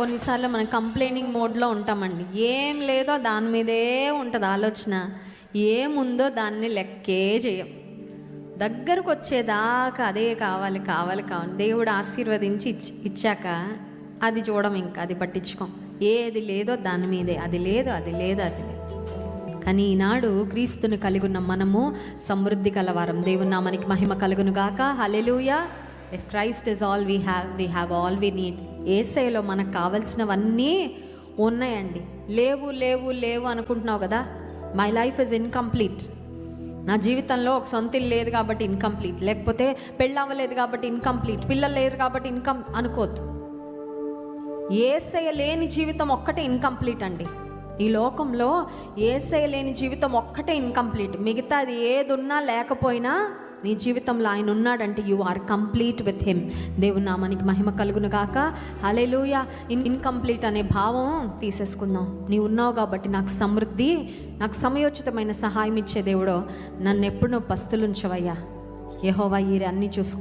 కొన్నిసార్లు మనం కంప్లైనింగ్ మోడ్లో ఉంటామండి. ఏం లేదో దాని మీదే ఉంటుంది ఆలోచన. ఏముందో దాన్ని లెక్కే చేయం. దగ్గరకు వచ్చేదాకా అదే కావాలి కావాలి కావాలి. దేవుడు ఆశీర్వదించి ఇచ్చి ఇచ్చాక అది చూడం ఇంకా అది పట్టించుకోం. ఏది లేదో దాని మీదే. అది లేదు అది లేదు అది లేదు. కానీ ఈనాడు క్రీస్తుని కలిగి ఉన్న మనము సమృద్ధి కలవారం. దేవుని నామానికి మహిమ కలుగును గాక. Hallelujah if Christ is all we have we have all we need ఏసైలో మనకు కావలసినవన్నీ ఉన్నాయండి. లేవు లేవు లేవు అనుకుంటున్నావు కదా? మై లైఫ్ ఇస్ ఇన్కంప్లీట్ నా జీవితంలో ఒక సొంత ఇల్లు లేదు కాబట్టి ఇన్కంప్లీట్ లేకపోతే పెళ్ళి అవ్వలేదు కాబట్టి ఇన్కంప్లీట్ పిల్లలు లేరు కాబట్టి ఇన్కమ్ అనుకోవద్దు. ఏసయ లేని జీవితం ఒక్కటే ఇన్కంప్లీట్ అండి. ఈ లోకంలో ఏసయ లేని జీవితం ఒక్కటే ఇన్కంప్లీట్ మిగతాది ఏది ఉన్నా లేకపోయినా నీ జీవితంలో ఆయన ఉన్నాడంటే you are complete with him దేవుని నామానికి మహిమ కలుగును కాక హలేలుయ ఇన్ ఇన్కంప్లీట్ అనే భావం తీసేసుకుందాం. నీ ఉన్నావు కాబట్టి నాకు సమృద్ధి నాకు సమయోచితమైన సహాయం ఇచ్చే దేవుడో. నన్ను ఎప్పుడు నువ్వు పస్తులుంచవయ్యా. యహోవా ఈ అన్నీ చూసుకో